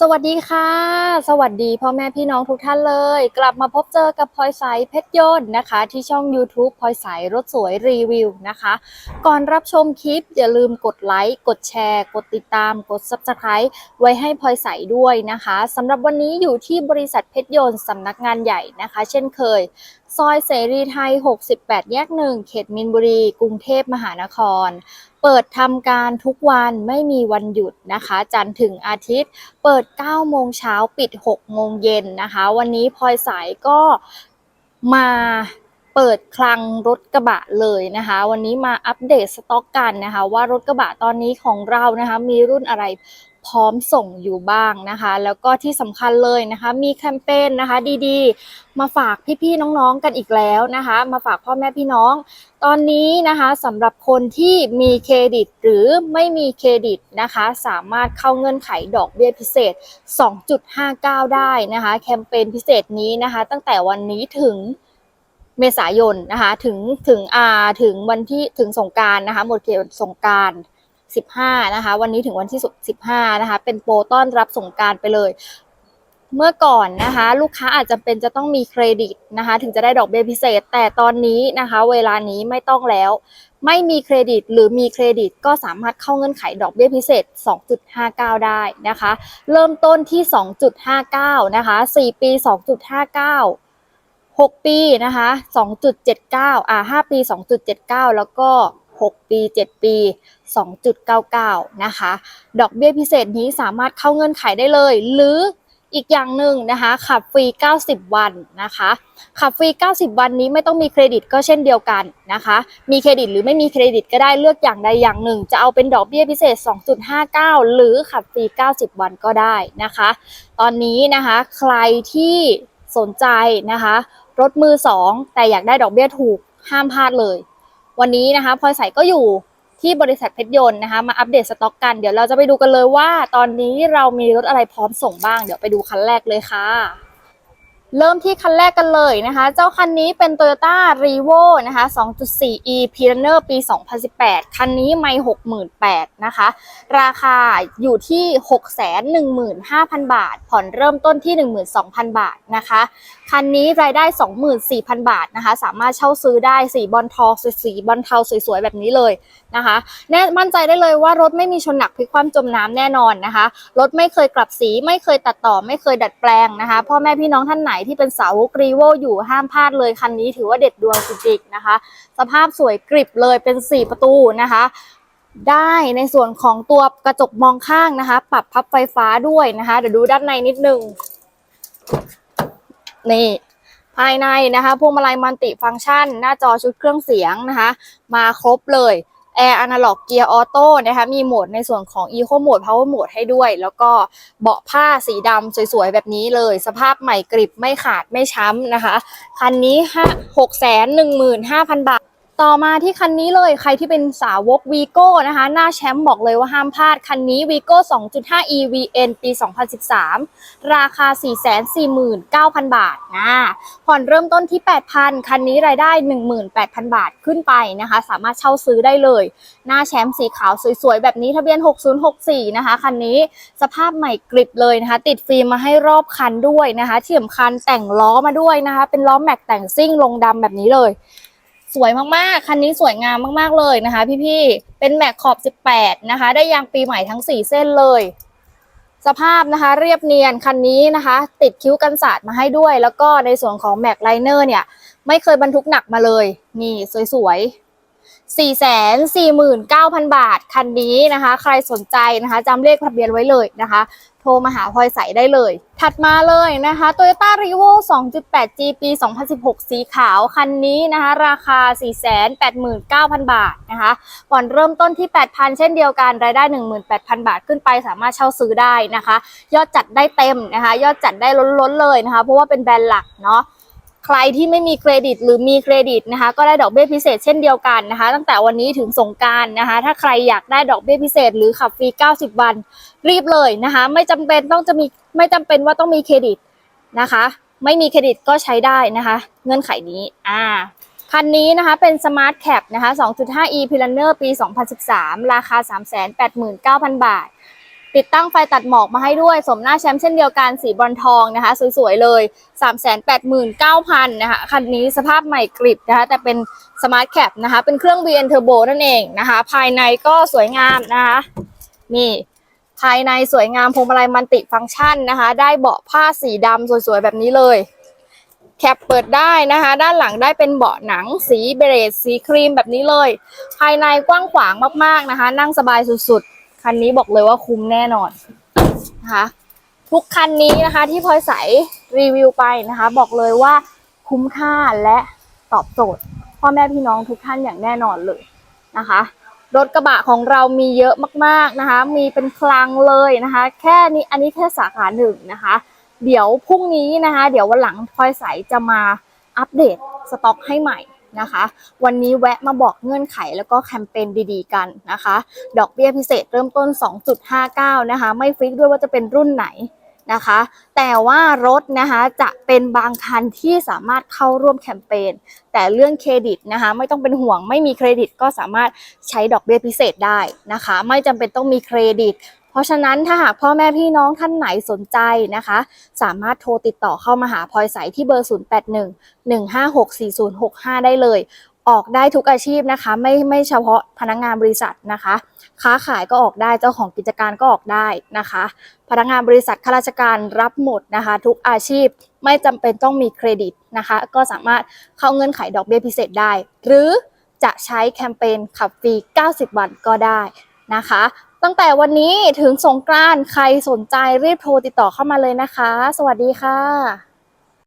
สวัสดีค่ะ สวัสดีพ่อแม่พี่น้องทุกท่านเลย กลับมาพบเจอกับพลอยใสเพชรยนต์นะคะ ที่ช่อง YouTube พลอยใสรถสวยรีวิวนะคะ ก่อนรับชมคลิปอย่าลืมกดไลค์กดแชร์ กดติดตาม กด Subscribe ไว้ให้พลอยใสด้วยนะคะสำหรับวันนี้อยู่ที่บริษัทเพชรยนต์สำนักงานใหญ่นะคะ เช่นเคย ซอยเสรีไทย 68 แยกหนึ่งเขตมินบุรี กรุงเทพมหานคร เปิดทำการทุกวันไม่มีวันหยุดนะคะ จันทร์ถึงอาทิตย์ เปิด 9 โมงเช้าปิด 6 โมงเย็นนะคะ วันนี้พลอยสายก็มาเปิดคลังรถกระบะเลยนะคะ วันนี้มาอัปเดตสต็อกกันนะคะ ว่ารถกระบะตอนนี้ของเรานะคะ มีรุ่นอะไร พร้อมส่งอยู่บ้างนะคะ แล้วก็ที่สำคัญเลยนะคะ มีแคมเปญนะคะ ดีๆ มาฝากพี่ๆน้องๆกันอีกแล้วนะคะ มาฝากพ่อแม่พี่น้อง ตอนนี้นะคะสำหรับคนที่มีเครดิตหรือไม่มีเครดิตนะคะ สามารถเข้าเงื่อนไขดอกเบี้ยพิเศษ 2.59 ได้นะคะ แคมเปญพิเศษนี้นะคะ ตั้งแต่วันนี้ถึงเมษายนนะคะถึงถึงอาถึงวันที่ถึงสงการนะคะหมดเขตสงการ 15 นะคะ วันนี้ถึงวันที่ 15 นะคะ เป็นโปรต้อนรับสงการไปเลย เมื่อก่อนนะคะ ลูกค้าอาจจะเป็นจะต้องมีเครดิตนะคะ ถึงจะได้ดอกเบี้ยพิเศษ แต่ตอนนี้นะคะ เวลานี้ไม่ต้องแล้ว ไม่มีเครดิตหรือมีเครดิตก็สามารถเข้าเงื่อนไขดอกเบี้ยพิเศษ 2.59 ได้นะคะ เริ่มต้นที่ 2.59 นะคะ 4 ปี 2.59 6 ปีนะคะ 2.79 อ่า 5 ปี 2.79 แล้วก็ 6 ปี 7 ปี 2.99 นะคะ ดอกเบี้ยพิเศษนี้สามารถเข้าเงื่อนไขได้เลย หรืออีกอย่างหนึ่งนะคะขับฟรี 90 วันนะคะขับฟรี 90 วันนี้ไม่ต้องมีเครดิตก็เช่นเดียวกันนะคะ มีเครดิตหรือไม่มีเครดิตก็ได้เลือกอย่างใดอย่างหนึ่ง จะเอาเป็นดอกเบี้ยพิเศษ 2.59 หรือขับฟรี 90 วันก็ได้นะคะ ตอนนี้นะคะใครที่สนใจนะคะ รถมือ 2 แต่อยากได้ดอกเบี้ยถูกห้ามพลาดเลย วันนี้นะคะพลอยใสก็อยู่ที่บริษัทเพชรยนต์นะคะมาอัปเดตสต็อกกัน เดี๋ยวเราจะไปดูกันเลยว่า ตอนนี้เรามีรถอะไรพร้อมส่งบ้าง เดี๋ยวไปดูคันแรกเลยค่ะ เริ่มที่คันแรกกันเลยนะคะ เจ้าคันนี้เป็น Toyota r e v o นะคะ 2.4e p i o n e r ปี 2018 คันนี้ไม่ 68,000นะคะ ราคาอยู่ที่ 615,000 บาท ผ่อนเริ่มต้นที่ 12,000 บาทนะคะ คันนี้รายได้ 24,000 บาทนะคะ สามารถเช่าซื้อได้สีบอลทองสีบอลเทาสวยๆ แบบนี้เลยนะคะแน่มั่นใจได้เลยว่ารถไม่มีชนหนักพลิกคว่ำจมน้ำแน่นอนนะคะ รถไม่เคยกลับสีไม่เคยตัดต่อไม่เคยดัดแปลงนะคะ พ่อแม่พี่น้องท่านไหนที่เป็นสาวกรีโวอยู่ห้ามพลาดเลยคันนี้ถือว่าเด็ดดวงจริงๆนะคะ สภาพสวยกริบเลยเป็น 4 ประตูนะคะได้ในส่วนของตัวกระจกมองข้างนะคะ ปรับพับไฟฟ้าด้วยนะคะ เดี๋ยวดูด้านในนิดนึง นี่ภายในนะคะพวงมาลัยมัลติฟังก์ชัน หน้าจอชุดเครื่องเสียงนะคะ มาครบเลย แอร์อนาล็อกเกียร์ออโต้นะคะมีโหมดในส่วนของ Eco โหมด Power โหมดให้ด้วย แล้วก็เบาะผ้าสีดำสวยๆ แบบนี้เลย สภาพใหม่กริบไม่ขาดไม่ช้ำนะคะ คันนี้หหหกแสนนนึ่่งมืห้าพันบาท ต่อมาที่คันนี้เลยใครที่เป็นสาวกวีโก้นะคะ หน้าแชมป์บอกเลยว่าห้ามพลาด คันนี้วีโก้2.5 EVN ปี 2013 ราคา 449,000 บาทนะผ่อนเริ่มต้นที่ 8,000 คันนี้รายได้ 18,000 บาทขึ้นไปนะคะ สามารถเช่าซื้อได้เลย หน้าแชมป์สีขาวสวยๆ แบบนี้ทะเบียน 6064 นะคะ คันนี้สภาพใหม่กริบเลยนะคะ ติดฟิล์มมาให้รอบคันด้วยนะคะที่สำคัญแต่งล้อมาด้วยนะคะ เป็นล้อแม็กแต่งซิ่งลงดำแบบนี้เลย สวยมากๆ คันนี้สวยงามมากๆเลยนะคะ พี่ๆ เป็นแม็กขอบ 18 นะคะ ได้ยางปีใหม่ทั้ง 4 เส้นเลย สภาพนะคะ เรียบเนียนคันนี้นะคะ ติดคิ้วกันสาดมาให้ด้วย แล้วก็ในส่วนของแม็กไลเนอร์เนี่ย ไม่เคยบรรทุกหนักมาเลย นี่สวยๆ 449,000 บาท คันนี้นะคะ ใครสนใจนะคะจำเลขทะเบียนไว้เลยนะคะ โทรมาหาพลอยใสได้เลย ถัดมาเลยนะคะ Toyota r e v o 2.8G ปี 2016 สีขาว คันนี้นะคะ ราคา 489,000 บาทนะคะผ่อนเริ่มต้นที่ 8,000 เช่นเดียวกัน รายได้ 18,000 บาทขึ้นไปสามารถเช่าซื้อได้นะคะ ยอดจัดได้เต็มนะคะ ยอดจัดได้ล้นๆเลยนะคะ เพราะว่าเป็นแบรนด์หลักเนาะ ใครที่ไม่มีเครดิตหรือมีเครดิตนะคะ ก็ได้ดอกเบี้ยพิเศษเช่นเดียวกันนะคะ ตั้งแต่วันนี้ถึงสงการนะคะ ถ้าใครอยากได้ดอกเบี้ยพิเศษ หรือขับฟรี 90 วัน รีบเลยนะคะ ไม่จำเป็นต้องจะมีไม่จำเป็นว่าต้องมีเครดิตนะคะ ไม่มีเครดิตก็ใช้ได้นะคะ เงื่อนไขนี้อ่าคันนี้นะคะเป็น Smart Cap นะคะ 2.5e p i l a n e r ปี 2013 ราคา 389,000 บาท ติดตั้งไฟตัดหมอกมาให้ด้วย สมหน้าแชมป์เช่นเดียวกันสีบรอนทองนะคะ สวยๆเลย 389,000นะคะคันนี้สภาพใหม่กริบนะคะแต่เป็นสมาร์ทแคปนะคะ เป็นเครื่อง VN Turbo นั่นเองนะคะ ภายในก็สวยงามนะคะนี่ภายในสวยงามพวงมาลัยมันติฟังก์ชันนะคะ ได้เบาะผ้าสีดำสวยๆ แบบนี้เลย แคปเปิดได้นะคะ ด้านหลังได้เป็นเบาะหนังสีเบรดสีครีมแบบนี้เลย ภายในกว้างขวางมากๆนะคะ นั่งสบายสุดๆ คันนี้บอกเลยว่าคุ้มแน่นอนนะคะทุกคันนี้นะคะที่พลอยใสรีวิวไปนะคะ บอกเลยว่าคุ้มค่าและตอบโจทย์ พ่อแม่พี่น้องทุกท่านอย่างแน่นอนเลยนะคะ รถกระบะของเรามีเยอะมากๆนะคะ มีเป็นคลังเลยนะคะ แค่นี้อันนี้แค่สาขาหนึ่งนะคะ เดี๋ยวพรุ่งนี้นะคะ เดี๋ยววันหลังพลอยใสจะมาอัปเดตสต็อกให้ใหม่ นะคะ วันนี้แวะมาบอกเงื่อนไขแล้วก็แคมเปญดีๆกันนะคะ ดอกเบี้ยพิเศษเริ่มต้น 2.59 นะคะ ไม่ฟิกด้วยว่าจะเป็นรุ่นไหนนะคะ แต่ว่ารถนะคะจะเป็นบางคันที่สามารถเข้าร่วมแคมเปญ แต่เรื่องเครดิตนะคะไม่ต้องเป็นห่วง ไม่มีเครดิตก็สามารถใช้ดอกเบี้ยพิเศษได้นะคะ ไม่จำเป็นต้องมีเครดิต ราะฉะนั้นถ้าหากพ่อแม่พี่น้องท่านไหนสนใจนะคะ สามารถโทรติดต่อเข้ามาหาพลอยใสที่เบอร์ 081 156 4065 ได้เลย ออกได้ทุกอาชีพนะคะ ไม่ไม่เฉพาะพนักงานบริษัทนะคะ ค้าขายก็ออกได้เจ้าของกิจการก็ออกได้นะคะ พนักงานบริษัทข้าราชการรับหมดนะคะ ทุกอาชีพไม่จำเป็นต้องมีเครดิตนะคะ ก็สามารถเข้าเงื่อนไขดอกเบี้ยพิเศษได้ หรือจะใช้แคมเปญขับฟรี 90 วันก็ได้นะคะ ตั้งแต่วันนี้ถึงสงกรานต์ใครสนใจรีบโทรติดต่อเข้ามาเลยนะคะ สวัสดีค่ะ